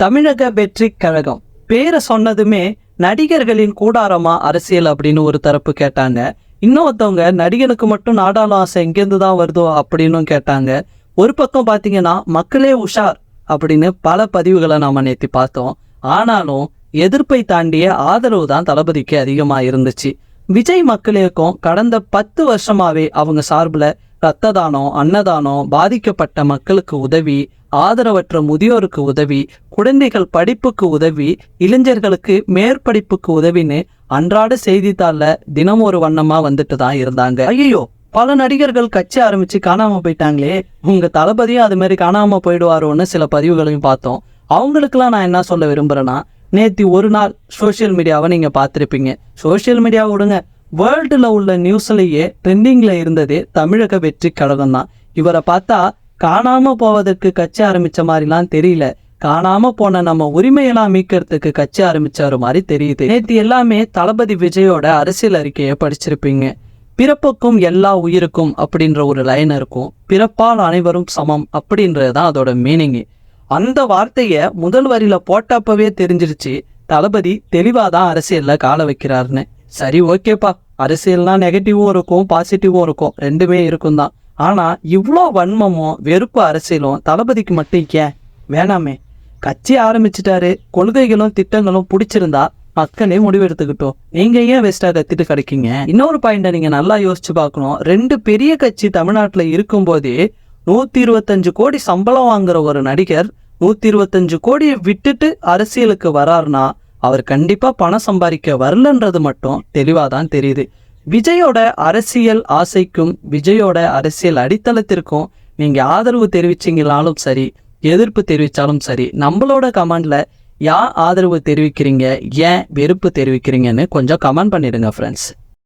தமிழக வெற்றி கழகம். பேரை சொன்னதுமே நடிகர்களின் கூடாரமா அரசியல் அப்படின்னு ஒரு தரப்பு கேட்டாங்க. இன்னொருத்தவங்க நடிகனுக்கு மட்டும் நாடாளும் ஆசை எங்கேருந்து தான் வருதோ அப்படின்னு கேட்டாங்க. ஒரு பக்கம் பார்த்தீங்கன்னா மக்களே உஷார் அப்படின்னு பல பதிவுகளை நாம நேத்தி பார்த்தோம். ஆனாலும் எதிர்ப்பை தாண்டிய ஆதரவு தான் தளபதிக்கு அதிகமாக இருந்துச்சு. விஜய் மக்களுக்கும் கடந்த பத்து வருஷமாவே அவங்க சார்பில் ரத்த தானம் அன்னதானம் பாதிக்கப்பட்ட மக்களுக்கு உதவி ஆதரவற்ற முதியோருக்கு உதவி குழந்தைகள் படிப்புக்கு உதவி இளைஞர்களுக்கு மேற்படிப்புக்கு உதவின்னு அன்றாட செய்தித்தாளில் தினம் ஒரு வண்ணமா வந்துட்டு தான் இருந்தாங்க. ஐயோ பல நடிகர்கள் கட்சி ஆரம்பிச்சு காணாம போயிட்டாங்களே. உங்க தளபதியும் அது மாதிரி காணாம போயிடுவாரோன்னு சில பதிவுகளையும் பார்த்தோம். அவங்களுக்கெல்லாம் நான் என்ன சொல்ல விரும்புறேன்னா நேத்தி ஒரு நாள் சோஷியல் மீடியாவை நீங்க பார்த்துருப்பீங்க. சோஷியல் மீடியாவை விடுங்க. வேர்ல்டில் உள்ள நியூஸ்லேயே ட்ரெண்டிங்கில் இருந்ததே தமிழக வெற்றி கழகம் தான் இவரை பார்த்தா காணாமல் போவதற்கு கட்சி ஆரம்பிச்ச மாதிரிலாம் தெரியல. காணாமல் போன நம்ம உரிமையெல்லாம் மீட்கிறதுக்கு கட்சி ஆரம்பித்தார் மாதிரி தெரியுது. நேற்று எல்லாமே தளபதி விஜயோட அரசியல் அறிக்கையை படிச்சிருப்பீங்க. பிறப்புக்கும் எல்லா உயிருக்கும் அப்படின்ற ஒரு லைன் இருக்கும். பிறப்பால் அனைவரும் சமம் அப்படின்றது தான் அதோட மீனிங்கு அந்த வார்த்தையை முதல் வரியில் போட்டப்பவே தெரிஞ்சிருச்சு. தளபதி தெளிவாக தான் அரசியலில் கால வைக்கிறாருன்னு. சரி ஓகேப்பா. அரசியல்னா நெகட்டிவும் இருக்கும் பாசிட்டிவும் இருக்கும். ரெண்டுமே இருக்கும் தான் ஆனால் இவ்வளோ வன்மமும் வெறுப்பு அரசியலும் தளபதிக்கு மட்டும் ஏன்? வேணாமே. கட்சி ஆரம்பிச்சிட்டாரு. கொள்கைகளும் திட்டங்களும் பிடிச்சிருந்தா மக்களே முடிவெடுத்துக்கிட்டோம். நீங்க ஏன் வெஸ்டா கத்திட்டு கிடைக்கீங்க? இன்னொரு பாயிண்ட நீங்க நல்லா யோசிச்சு பார்க்கணும். ரெண்டு பெரிய கட்சி தமிழ்நாட்டுல இருக்கும்போதே நூத்தி இருபத்தஞ்சு கோடி சம்பளம் வாங்குற ஒரு நடிகர் நூத்தி இருபத்தஞ்சு கோடியை விட்டுட்டு அரசியலுக்கு வராருன்னா அவர் கண்டிப்பாக பணம் சம்பாதிக்க வரலன்றது மட்டும் தெளிவாக தான் தெரியுது. விஜயோட அரசியல் ஆசைக்கும் விஜயோட அரசியல் அடித்தளத்திற்கும் நீங்கள் ஆதரவு தெரிவிச்சீங்கனாலும் சரி எதிர்ப்பு தெரிவித்தாலும் சரி நம்மளோட கமெண்டில் யார் ஆதரவு தெரிவிக்கிறீங்க ஏன் வெறுப்பு தெரிவிக்கிறீங்கன்னு கொஞ்சம் கமெண்ட் பண்ணிடுங்க ஃப்ரெண்ட்ஸ்